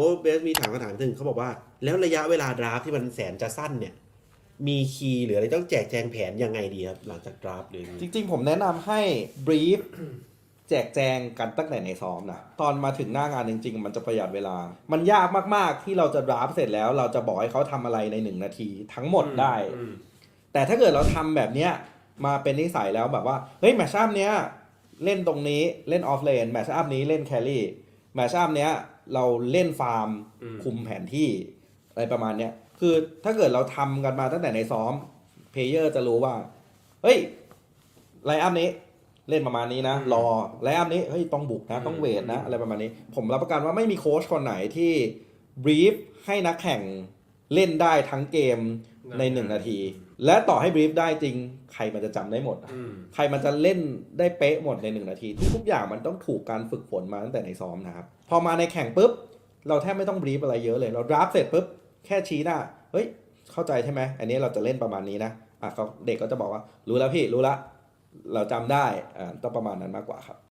อ้เบสมีถามคำถามหนึ่งเขาบอกว่า แล้วระยะเวลาดราฟที่มันแสนจะสั้นเนี่ย มีคีย์หรืออะไรต้องแจกแจงแผนยังไงดีครับ หลังจากดราฟหรือจริงๆ ผมแนะนำให้บรีฟแจกแจงกันตั้งแต่ในซ้อมนะตอนมาถึงหน้างานจริง ๆ มันจะประหยัดเวลา มันยากมากๆที่เราจะดราฟเสร็จแล้ว เราจะบอกให้เขาทำอะไรในหนึ่งนาทีทั้งหมดได้ อืมแต่ถ้าเกิดเราทำแบบเนี้ยมาเป็นนิสัยแล้วแบบว่า เฮ้ยแมชชั่นเนี้ยเล่นตรงนี้เล่นออฟเลนแมชชั่นนี้เล่นแครี่แมชชั่นเนี้ย เราเล่นฟาร์มอืม คุมแผนที่อะไรประมาณเนี้ยคือถ้าเกิดเราทำกันมาตั้งแต่ในซ้อมเพลเยอร์จะรู้ว่า เฮ้ยไลน์อัพนี้ เล่นประมาณนี้นะ รอไลน์อัพนี้เฮ้ยต้องบุกนะ ต้องเวทนะ อะไรประมาณนี้ ผมรับประกันว่าไม่มีโค้ชคนไหนที่บรีฟให้นักแข่งเล่นได้ทั้งเกม ในหนึ่งนาที และต่อให้บรีฟได้จริง ใครมันจะจำได้หมดอะอืมใครมันจะเล่นได้เป๊ะหมดในหนึ่งนาที ทุกๆอย่างมันต้องถูกการฝึกฝนมาตั้งแต่ในซ้อมนะครับ พอมาในแข่งปุ๊บ เราแทบไม่ต้องบรีฟอะไรเยอะเลย เราดราฟเสร็จปุ๊บ แค่ชี้หน้า เฮ้ย เข้าใจใช่ไหม อันนี้เราจะเล่นประมาณนี้นะ อะเขาเด็กก็จะบอกว่า รู้แล้วพี่ รู้ละ เราจำได้ อ่า ต้องประมาณนั้นมากกว่าครับ